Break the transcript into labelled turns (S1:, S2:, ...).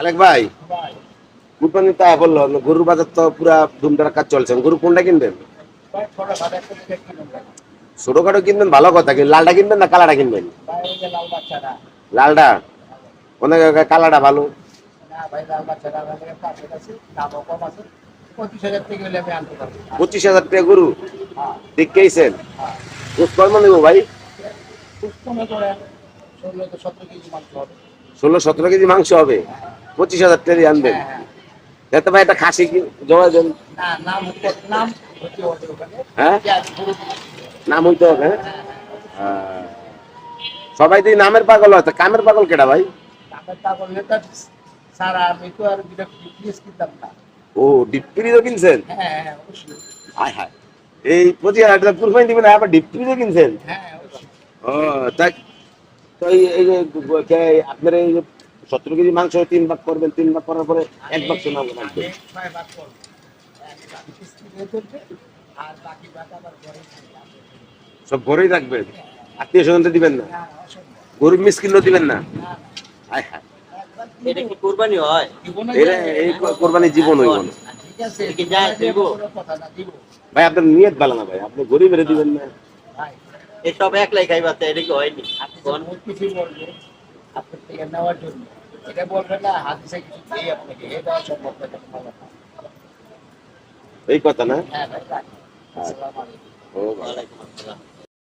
S1: আলেক ভাই কুরবানি তা বলল গরুর বাজার তো পুরা ধুমধার কাজ চলছে। গরু কোনটা কিনবেন? ছোটখাটো কিনবেন, ভালো কথা, কিন্তু লালটা কিনবেন না কালাটা কিনবেন? লালটা? অনেক কালাটা ভালো।
S2: পঁচিশ হাজার
S1: টাকা গরু।
S2: হ্যাঁ
S1: গোস নেব ভাই?
S2: ষোলো সতেরো কেজি মাংস হবে।
S1: পঁচিশ হাজার টাকা আনবেন।
S2: হ্যাঁ হ্যাঁ।
S1: যাতে ভাই একটা খাসি কি জমা দেন। হ্যাঁ? নাম হইতে হবে হ্যাঁ? সবাই তো নামের পাগল হয় কামের পাগল কেটা ভাই? ও ডিপ্পিরিও কিনছেন?
S2: হ্যাঁ
S1: এই পঁচিশ হাজার টাকা কুরবানি দিবেন আবার ডিপ্পিরিও কিনছেন?
S2: হ্যাঁ
S1: ও তাই তো এই আপনার এই যে সতেরো কেজি মাংস তিন ভাগ করবেন তিন ভাগ করার পরে এক রাখবেন
S2: ভাগ ঘরে খাই।
S1: সব ঘরেই রাখবেন আত্মীয় স্বজন দিবেন না
S2: না, অসম্ভব।
S1: গরুর মিস কিনলেও দিবেন না। হায় হায়
S3: এটা কি কুরবানি হয়
S1: এটা এই কোরবানি জীবন হইব না
S2: ঠিক আছে,
S3: এটা কি যায়,
S2: জীবনে যে
S3: দিব?
S2: কোনো কথা না, দিব।
S1: ভাই আপনার নিয়ত ভালো না ভাই আপনি গরিবের দিবেন না
S3: এসব একলাই খাইবা এটা কি হয়নি
S2: আপনি কিছু বলবেন, আপনার থেকে নেওয়ার জন্য। এটা বলবেন না, হাদিসে কিছু দেই আপনাকে, এটা অসম্ভব, না।
S1: এই কথা না
S2: হ্যাঁ ভাই, আসসালামু আলাইকুম।
S1: ও ভাই।
S3: ওয়ালাইকুম আসসালাম